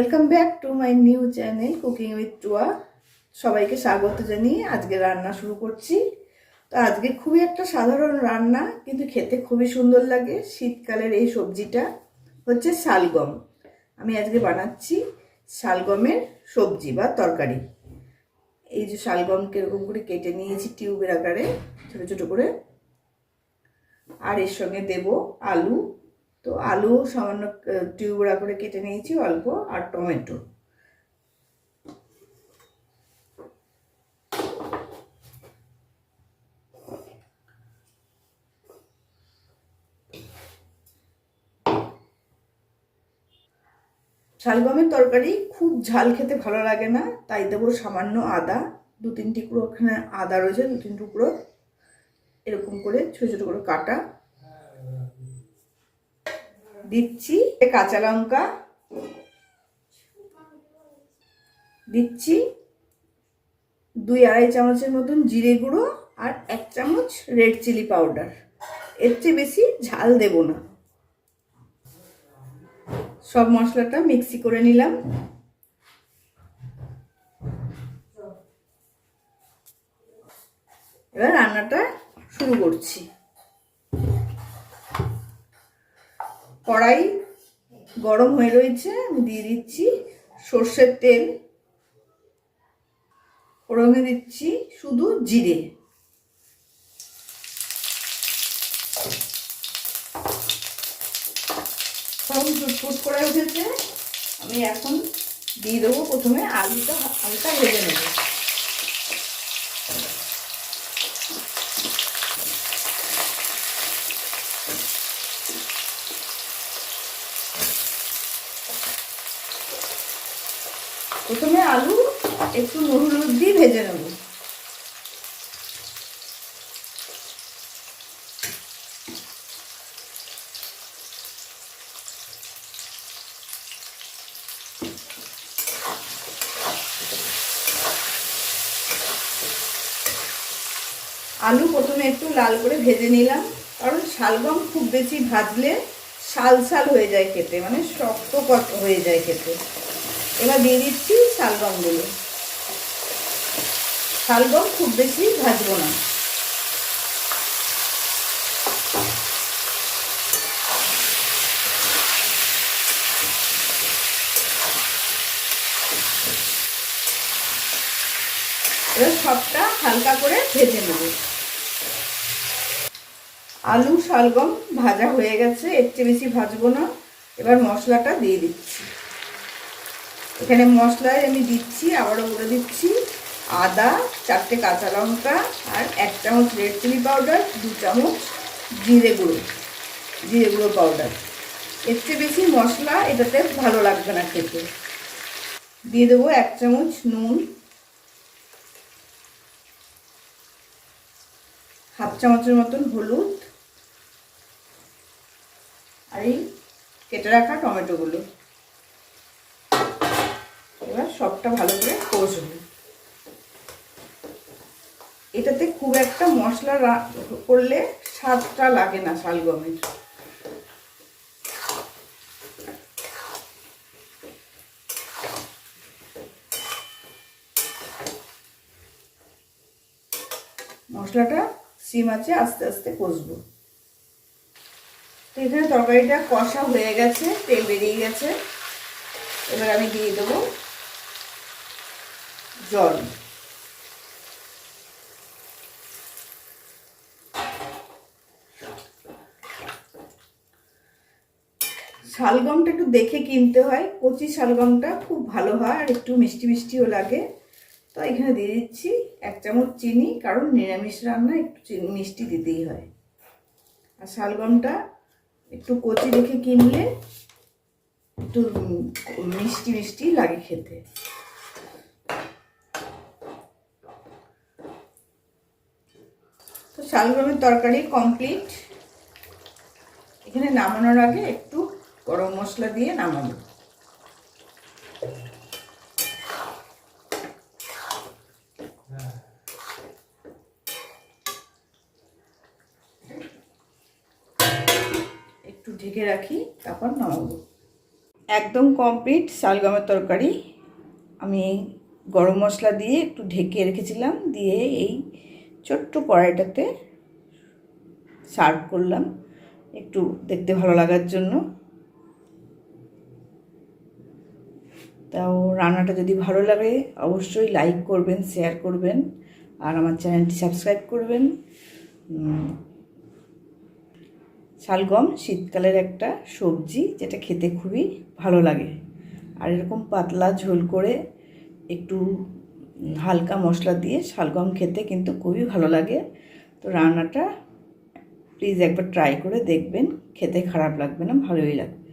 Welcome back to my new channel cooking with Tuya সবাইকে স্বাগত জানিয়ে আজকে রান্না শুরু করছি। তো আজকে খুবই একটা সাধারণ রান্না, কিন্তু খেতে খুবই সুন্দর লাগে। শীতকালের এই সবজিটা হচ্ছে শালগম। আমি আজকে বানাচ্ছি শালগমের সবজি বা তরকারি। এই যে শালগমকে এরকম করে কেটে নিয়েছি টিউবের আকারে, ছোটো ছোটো করে। আর এর সঙ্গে দেব আলু। তো আলু সামান্য টিউবড়া করে কেটে নিয়েছি, অল্প, আর টমেটো। শালগমের তরকারি খুব ঝাল খেতে ভালো লাগে না, তাই দেবো সামান্য আদা, দু তিন টুকরো ওখানে আদা রয়েছে, দু তিন টুকরো, এরকম করে ছোটো ছোটো করে কাটা। দিচ্ছি কাঁচা লঙ্কা দিচ্ছি, দুই আড়াই চামচের মতন জিরে গুঁড়ো আর এক চামচ রেড চিলি পাউডার। এর চেয়ে বেশি ঝাল দেব না। সব মশলাটা মিক্সি করে নিলাম। এবার রান্নাটা শুরু করছি। কড়াই গরম হয়ে রয়েছে, আমি দিয়ে দিচ্ছি সর্ষের তেল ফোড়নে দিচ্ছি শুধু জিরে। ফোড়ন করে উঠেছে, আমি এখন দিয়ে দেবো প্রথমে আলুটা হালকা ভেজে নেব। প্রথমে আলু, একটু নুন হলুদ দিয়ে ভেজে নেব। আলু প্রথমে একটু লাল করে ভেজে নিলাম, কারণ শালগম খুব বেশি ভাজলে শাল শাল হয়ে যায় খেতে মানে শক্ত হয়ে যায় খেতে। এবার দিয়ে দিচ্ছি শালগমগুলো শালগম খুব বেশি ভাজবো না। এবার সবটা হালকা করে ভেজে নেব। আলু শালগম ভাজা হয়ে গেছে, এর চেয়ে বেশি ভাজবো না। এবার মশলাটা দিয়ে দিচ্ছি। এখানে মশলায় আমি দিচ্ছি, আবারও বলে দিচ্ছি, আদা, চারটে কাঁচা লঙ্কা আর এক চামচ রেড চিলি পাউডার দু চামচ জিরে গুঁড়ো জিরে গুঁড়ো পাউডার এর চেয়ে বেশি মশলা এটাতে ভালো লাগবে না খেতে। দিয়ে দেবো এক চামচ নুন, হাফ চামচের মতন হলুদ, আর এই কেটে রাখা টমেটোগুলো। সবটা ভালো করে কষবো। এটাতে খুব একটা মশলা করলে স্বাদটা লাগে না শালগমের মশলাটা সিম আছে, আস্তে আস্তে কষবো। তো এখানে তরকারিটা কষা হয়ে গেছে, তেল বেরিয়ে গেছে। এবার আমি দিয়ে দেবো জল শালগমটা একটু দেখে কিনতে হয়। কচি শালগমটা খুব ভালো হয় আর একটু মিষ্টি মিষ্টিও লাগে। তো এখানে দিয়ে দিচ্ছি এক চামচ চিনি, কারণ নিরামিষ রান্না একটু মিষ্টি দিতেই হয়। আর শালগমটা একটু কচি দেখে কিনলে একটু মিষ্টি মিষ্টি লাগে খেতে। শালগমের তরকারি কমপ্লিট এখানে নামানোর আগে একটু গরম মশলা দিয়ে নামাবো। একটু ঢেকে রাখি, তারপর নামাবো। একদম কমপ্লিট শালগমের তরকারি। আমি গরম মশলা দিয়ে একটু ঢেকে রেখেছিলাম, দিয়ে এই ছোট্ট কড়াইটাতে সার্ভ করলাম। একটু দেখতে ভালো লাগার জন্য। তাও রান্নাটা যদি ভালো লাগে, অবশ্যই লাইক করবেন শেয়ার করবেন, আর আমার চ্যানেলটি সাবস্ক্রাইব করবেন। শালগম শীতকালের একটা সবজি, যেটা খেতে খুবই ভালো লাগে। আর এরকম পাতলা ঝোল করে একটু হালকা মশলা দিয়ে শালগম খেতে কিন্তু খুবই ভালো লাগে। তো রান্নাটা প্লিজ একবার ট্রাই করে দেখবেন, খেতে খারাপ লাগবে না, ভালোই লাগবে।